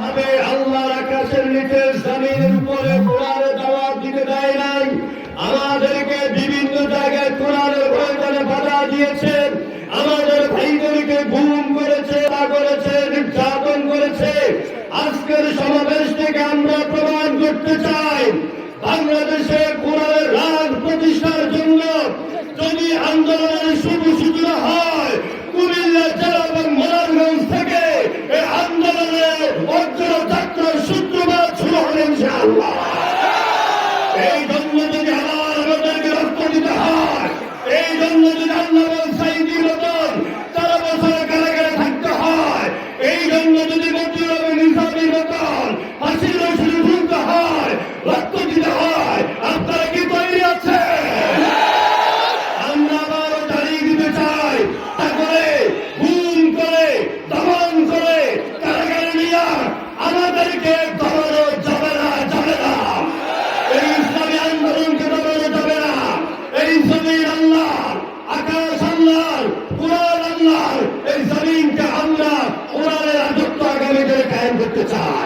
ভাবে আল্লাহর আকাশের নিচে জমিনের উপরে কোরআনের দাওয়াত দিতে দেয় নাই। আমাদেরকে বিভিন্ন জায়গায় কোরআনের প্রয়োজনে বাধা দিয়েছেন আমাদের ভাইদেরকে গুম করেছে তা করেছে, নির্যাতন করেছে। আজকের সমাবেশ থেকে আমরা প্রমাণ করতে চাই, বাংলাদেশে কোরআনের রাজ প্রতিষ্ঠার জন্য যদি আন্দোলনের শুভ সূচনা হয় এই জন্য যদি আমার আমাদেরকে রক্ত দিতে হয়। এই জন্য যদি আল্লাহ সাইদির মতন তেরো থাকতে হয়। এই জন্য যদি হয়, রক্ত দিতে হয়। আপনারা কি তৈরি আছে আমরা আবারও চাই। তারপরে গুম করে, দমন করে কারাগারে নিয়ে এই জমিন আল্লাহ, আকাশ আল্লাহ, কোরআন আল্লাহ, এই জমিনকে আমরা কোরআনের রাজত্ব আগামী দিনে কায়েম করতে চাই।